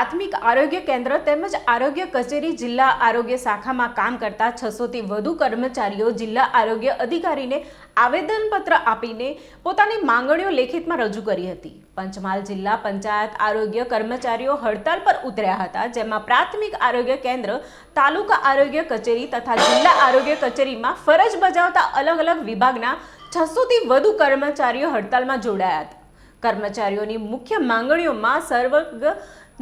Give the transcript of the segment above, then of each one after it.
આરોગ્ય કેન્દ્ર તેમજ આરોગ્ય કચેરી જિલ્લા આરોગ્ય શાખામાં કામ કરતા છસોથી વધુ કર્મચારીઓ જિલ્લા આરોગ્ય અધિકારીને આવેદનપત્ર આપીને પોતાની માંગણીઓ લેખિતમાં રજૂ કરી હતી. પંચમહાલ જિલ્લા પંચાયત આરોગ્ય કર્મચારીઓ હડતાલ પર ઉતર્યા હતા, જેમાં પ્રાથમિક આરોગ્ય કેન્દ્ર, તાલુકા આરોગ્ય કચેરી તથા જિલ્લા આરોગ્ય કચેરીમાં ફરજ બજાવતા અલગ અલગ વિભાગના છસોથી વધુ કર્મચારીઓ હડતાલમાં જોડાયા હતા. કર્મચારીઓની મુખ્ય માંગણીઓમાં સર્વગ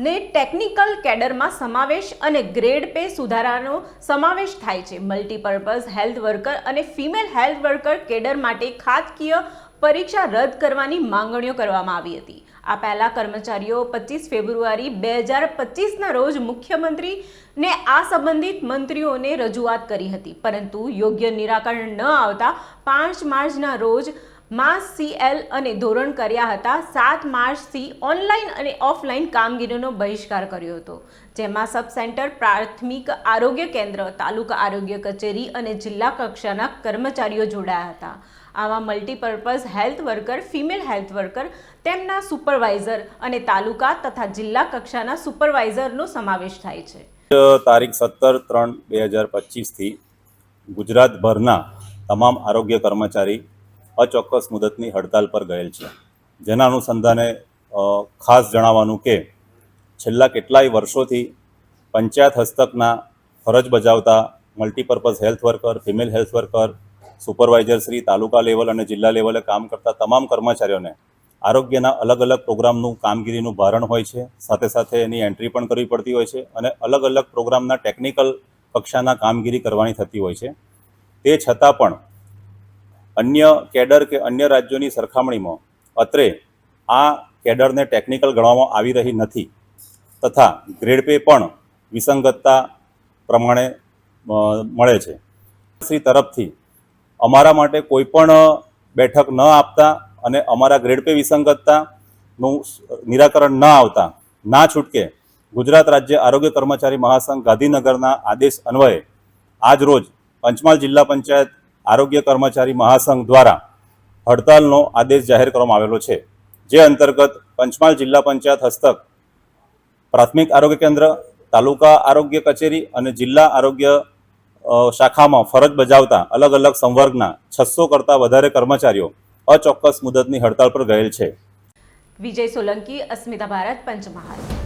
ને ટેકનિકલ કેડરમાં સમાવેશ અને ગ્રેડ પે સુધારાનો સમાવેશ થાય છે. મલ્ટીપર્પઝ હેલ્થ વર્કર અને ફિમેલ હેલ્થ વર્કર કેડર માટે ખાતકીય પરીક્ષા રદ કરવાની માંગણીઓ કરવામાં આવી હતી. આ પહેલા કર્મચારીઓ પચીસ ફેબ્રુઆરી બે હજાર પચીસના રોજ મુખ્યમંત્રીને આ સંબંધિત મંત્રીઓને રજૂઆત કરી હતી. પરંતુ યોગ્ય નિરાકરણ ન આવતા પાંચ માર્ચના રોજ માસ સીએલ અને ધોરણ કર્યા હતા. સાત માર્ચથી ઓનલાઈન અને ઓફલાઈન કામગીરીનો બહિષ્કાર કર્યો હતો, જેમાં સબ સેન્ટર પ્રાથમિક આરોગ્ય કેન્દ્ર, તાલુકા આરોગ્ય કચેરી અને જિલ્લા કક્ષાના કર્મચારીઓ જોડાયા હતા. આવા multipurpose health worker, female health worker, તેમના સુપરવાઇઝર અને તાલુકા તથા જિલ્લા કક્ષાના સુપરવાઇઝરનો સમાવેશ થાય છે. તારીખ સત્તર ત્રણ બે હજાર પચીસથી ગુજરાતભરના તમામ આરોગ્ય કર્મચારી અચોક્કસ મુદતની હડતાલ પર ગયેલ છે. જેના અનુસંધાને ખાસ જણાવવાનું કે, છેલ્લા કેટલાય વર્ષોથી પંચાયત હસ્તકના ફરજ બજાવતા multipurpose health worker, female health worker, supervisor Shri, taluka level અને જિલ્લા લેવલે કામ કરતા તમામ કર્મચારીઓને આરોગ્યના અલગ અલગ પ્રોગ્રામનું કામગીરીનું ભારણ હોય છે. સાથે સાથે એની એન્ટ્રી પણ કરવી પડતી હોય છે અને અલગ અલગ પ્રોગ્રામના ટેકનિકલ કક્ષાના કામગીરી કરવાની થતી હોય છે. તે છતાં પણ અન્ય કેડર કે અન્ય રાજ્યોની સરખામણીમાં અત્રે આ કેડરને ટેકનિકલ ગણવામાં આવી રહી નથી તથા ગ્રેડ પે પણ વિસંગતતા પ્રમાણે મળે છે. શ્રી તરફથી અમારા માટે કોઈ પણ બેઠક ન આપતા અને અમારા ગ્રેડ પે વિસંગતતાનું નિરાકરણ ન આવતા, ના છૂટકે ગુજરાત રાજ્ય આરોગ્ય કર્મચારી મહાસંઘ ગાંધીનગરના આદેશ અન્વયે આજ રોજ પંચમહાલ જિલ્લા પંચાયત આરોગ્ય કર્મચારી મહાસંઘ દ્વારા હડતાલનો આદેશ જાહેર કરવામાં આવેલો છે. જે અંતર્ગત પંચમહાલ જિલ્લા પંચાયત હસ્તક, પ્રાથમિક આરોગ્ય કેન્દ્ર, તાલુકા આરોગ્ય કચેરી અને જિલ્લા આરોગ્ય શાખામાં ફરજ બજાવતા અલગ અલગ સંવર્ગના છસો કરતાં વધારે કર્મચારીઓ અચોક્કસ મુદતની હડતાલ પર ગયેલ છે. વિજય સોલંકી, અસ્મિતા ભારત, પંચમહાલ.